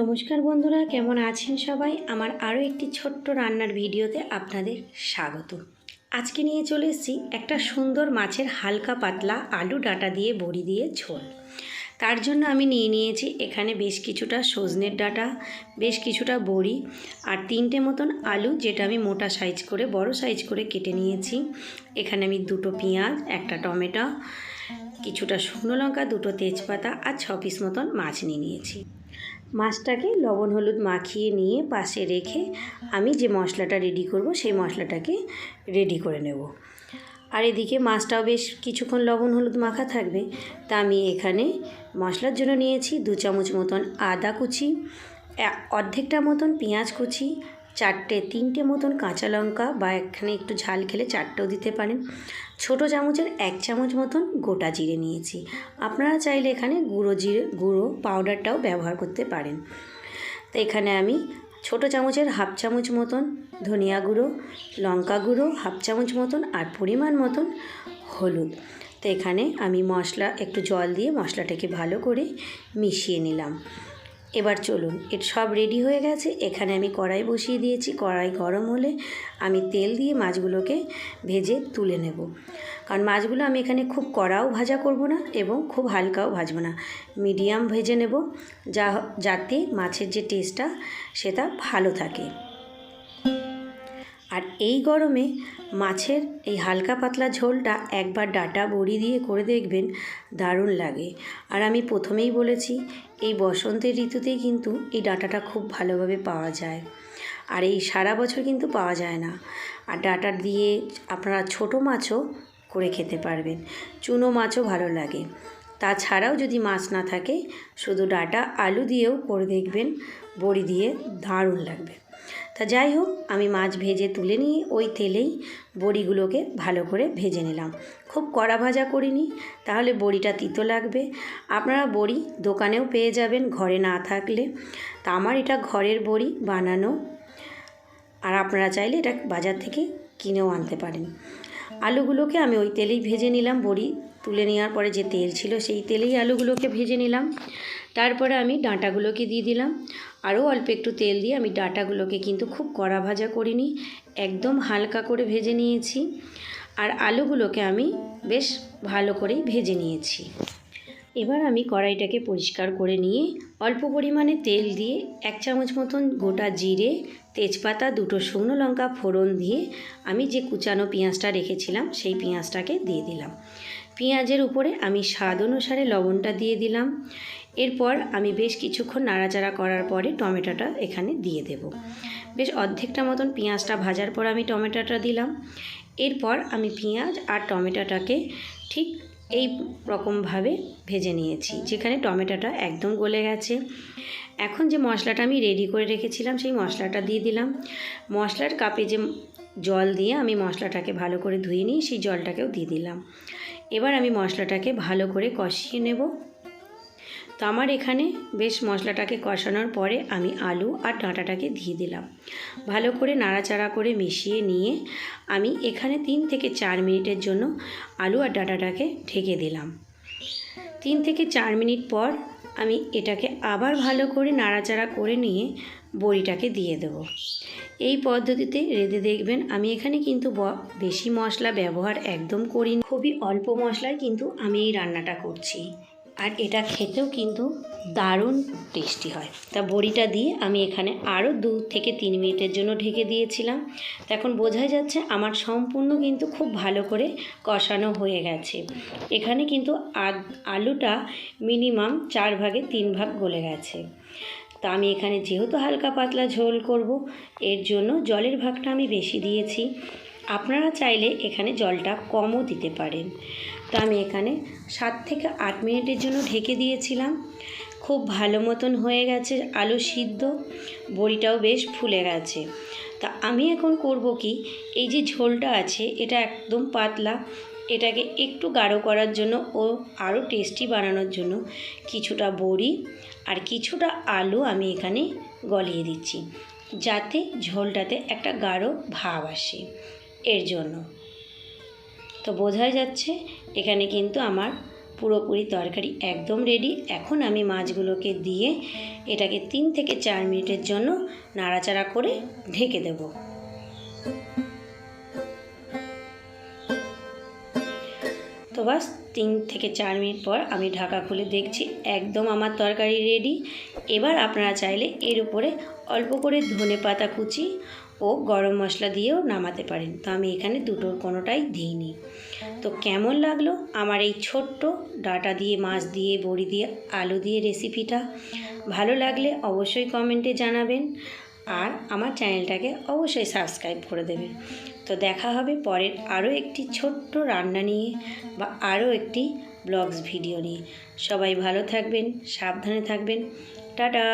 নমস্কার বন্ধুরা, কেমন আছেন সবাই? আমার আরও একটি ছোট্ট রান্নার ভিডিওতে আপনাদের স্বাগত। আজকে নিয়ে চলে এসেছি একটা সুন্দর মাছের হালকা পাতলা আলু ডাঁটা দিয়ে বড়ি দিয়ে ঝোল। তার জন্য আমি নিয়ে নিয়েছি এখানে বেশ কিছুটা সজনের ডাঁটা, বেশ কিছুটা বড়ি আর তিনটে মতন আলু যেটা আমি মোটা সাইজ করে, বড় সাইজ করে কেটে নিয়েছি। এখানে আমি দুটো পেঁয়াজ, একটা টমেটো, কিছুটা শুকনো লঙ্কা, দুটো তেজপাতা আর ছ পিস মতন মাছ নিয়ে নিয়েছি। মাছটাকে লবণ, হলুদ মাখিয়ে নিয়ে পাশে রেখে আমি যে মশলাটা রেডি করব, সেই মশলাটাকে রেডি করে নেব। আর এদিকে মাছটাও বেশ কিছুক্ষণ লবণ, হলুদ মাখা থাকবে। তা আমি এখানে মশলার জন্য নিয়েছি দু চামচ মতন আদা কুচি অর্ধেকটা মতন পেঁয়াজ কুচি চারটে, তিনটে মতন কাঁচা লঙ্কা বা এখানে একটু ঝাল খেলে চারটেও দিতে পারেন। ছোট চামচের এক চামচ মতন গোটা জিরে নিয়েছি। আপনারা চাইলে এখানে গুঁড়ো জিরে, গুঁড়ো পাউডারটাও ব্যবহার করতে পারেন। তো এখানে আমি ছোট চামচের হাফ চামচ মতন ধনিয়া গুঁড়ো, লঙ্কা গুঁড়ো, হাফ চামচ মতন আর পরিমাণ মতন হলুদ। তো এখানে আমি মশলা, একটু জল দিয়ে মশলাটাকে ভালো করে মিশিয়ে নিলাম। এবার চলুন, এটা সব রেডি হয়ে গেছে। এখানে আমি কড়াই বসিয়ে দিয়েছি। কড়াই গরম হলে আমি তেল দিয়ে মাছগুলোকে ভেজে তুলে নেব। কারণ মাছগুলো আমি এখানে খুব কড়াও ভাজা করব না এবং খুব হালকাও ভাজবো না। মিডিয়াম ভেজে নেব, যা, যাতে মাছের যে টেস্টটা সেটা ভালো থাকে। আর এই গরমে মাছের এই হালকা পাতলা ঝোলটা একবার ডাটা বড়ি দিয়ে করে দেখবেন দারুণ লাগে। আর আমি প্রথমেই বলেছি, এই বসন্তের ঋতুতেই কিন্তু এই ডাটাটা খুব ভালোভাবে পাওয়া যায়। আর এই সারা বছর কিন্তু পাওয়া যায় না। আর ডাটা দিয়ে আপনারা ছোট মাছও করে খেতে পারবেন। চুনো মাছও ভালো লাগে। তাছাড়াও যদি মাছ না থাকে, শুধু ডাটা আলু দিয়েও করে দেখবেন, বড়ি দিয়ে দারুণ লাগবে। তা যাই হোক, আমি মাছ ভেজে তুলে নিয়ে ওই তেলেই বড়িগুলোকে ভালো করে ভেজে নিলাম। খুব কড়া ভাজা করিনি, তাহলে বড়িটা তিতো লাগবে। আপনারা বড়ি দোকানেও পেয়ে যাবেন, ঘরে না থাকলে। তা আমার এটা ঘরের বড়ি বানানো। আর আপনারা চাইলে এটা বাজার থেকে কিনেও আনতে পারেন। আলুগুলোকে আমি ওই তেলেই ভেজে নিলাম। বড়ি তুলে নেওয়ার পরে যে তেল ছিল সেই তেলেই আলুগুলোকে ভেজে নিলাম। তারপরে আমি ডাঁটাগুলোকে দিয়ে দিলাম। আরও অল্প একটু তেল দিয়ে আমি ডাঁটাগুলোকে কিন্তু খুব কড়া ভাজা করিনি, একদম হালকা করে ভেজে নিয়েছি। আর আলুগুলোকে আমি বেশ ভালো করেই ভেজে নিয়েছি। এবার আমি কড়াইটাকে পরিষ্কার করে নিয়ে অল্প পরিমাণে তেল দিয়ে এক চামচ মতন গোটা জিরে, তেজপাতা, দুটো শুকনো লঙ্কা ফোড়ন দিয়ে আমি যে কুচানো পেঁয়াজটা রেখেছিলাম সেই পেঁয়াজটাকে দিয়ে দিলাম। পেঁয়াজের উপরে আমি স্বাদ অনুসারে লবণটা দিয়ে দিলাম। এরপর আমি বেশ কিছুক্ষণ নাড়াচাড়া করার পরে টমেটোটা এখানে দিয়ে দেব। বেশ অর্ধেকটা মতন পেঁয়াজটা ভাজার পর আমি টমেটোটা দিলাম। এরপর আমি পেঁয়াজ আর টমেটোটাকে ঠিক এই রকমভাবে ভেজে নিয়েছি, যেখানে টমেটোটা একদম গলে গেছে। এখন যে মশলাটা আমি রেডি করে রেখেছিলাম, সেই মশলাটা দিয়ে দিলাম। মশলার কাপে যে জল দিয়ে আমি মশলাটাকে ভালো করে ধুয়ে নিই সেই জলটাকেও দিয়ে দিলাম। এবার আমি মশলাটাকে ভালো করে কষিয়ে নেব। তো আমার এখানে বেশ মশলাটাকে কষানোর পরে আমি আলু আর ডাঁটাটাকে দিয়ে দিলাম। ভালো করে নাড়াচাড়া করে মিশিয়ে নিয়ে আমি এখানে তিন থেকে চার মিনিটের জন্য আলু আর ডাঁটাটাকে ঢেকে দিলাম। তিন থেকে চার মিনিট পর আমি এটাকে আবার ভালো করে নাড়াচাড়া করে নিয়ে বড়িটাকে দিয়ে দেব। এই পদ্ধতিতে রেঁধে দেখবেন আমি এখানে কিন্তু বেশি মশলা ব্যবহার একদম করিনি। খুবই অল্প মশলায় কিন্তু আমি এই রান্নাটা করছি। আর এটা খেতেও কিন্তু দারুণ টেস্টি হয়। তা বড়িটা দিয়ে আমি এখানে আরও দু থেকে তিন মিনিটের জন্য ঢেকে দিয়েছিলাম। তো এখন বোঝাই যাচ্ছে আমার সম্পূর্ণ কিন্তু খুব ভালো করে কষানো হয়ে গেছে। এখানে কিন্তু আলুটা মিনিমাম চার ভাগে তিন ভাগ গলে গেছে। তা আমি এখানে যেহেতু হালকা পাতলা ঝোল করব, এর জন্য জলের ভাগটা আমি বেশি দিয়েছি। আপনারা চাইলে এখানে জলটা কমও দিতে পারেন। তো আমি এখানে সাত থেকে আট মিনিটের জন্য ঢেকে দিয়েছিলাম। খুব ভালো মতন হয়ে গেছে, আলু সিদ্ধ, বড়িটাও বেশ ফুলে গেছে। তা আমি এখন করব কি, এই যে ঝোলটা আছে, এটা একদম পাতলা, এটাকে একটু গাঢ় করার জন্য ও আরও টেস্টি বানানোর জন্য কিছুটা বড়ি আর কিছুটা আলু আমি এখানে গলিয়ে দিচ্ছি, যাতে ঝোলটাতে একটা গাঢ় ভাব আসে। এর জন্য। তো বোঝাই যাচ্ছে, এখানে কিন্তু আমার পুরোপুরি তরকারি একদম রেডি এখন আমি মাছগুলোকে দিয়ে এটাকে তিন থেকে চার মিনিটের জন্য নাড়াচাড়া করে ঢেকে দেবো। তো বাস তিন থেকে চার মিনিট পর আমি ঢাকা খুলে দেখছি একদম আমার তরকারি রেডি এবার আপনারা চাইলে এর উপরে অল্প করে ধনে পাতা কুচি ও গরম মশলা দিয়েও নামাতে পারেন। তো আমি এখানে দুটোর কোনোটাই দিইনি। তো কেমন লাগল আমার এই ছোট্ট ডাটা দিয়ে, মাছ দিয়ে, বড়ি দিয়ে, আলু দিয়ে রেসিপিটা ভালো লাগলে অবশ্যই কমেন্টে জানাবেন আর আমার চ্যানেলটাকে অবশ্যই সাবস্ক্রাইব করে দেবেন। তো দেখা হবে পরের আরও একটি ছোট্ট রান্না নিয়ে বা আরও একটি ব্লগস ভিডিও নিয়ে। সবাই ভালো থাকবেন, সাবধানে থাকবেন। টাটা!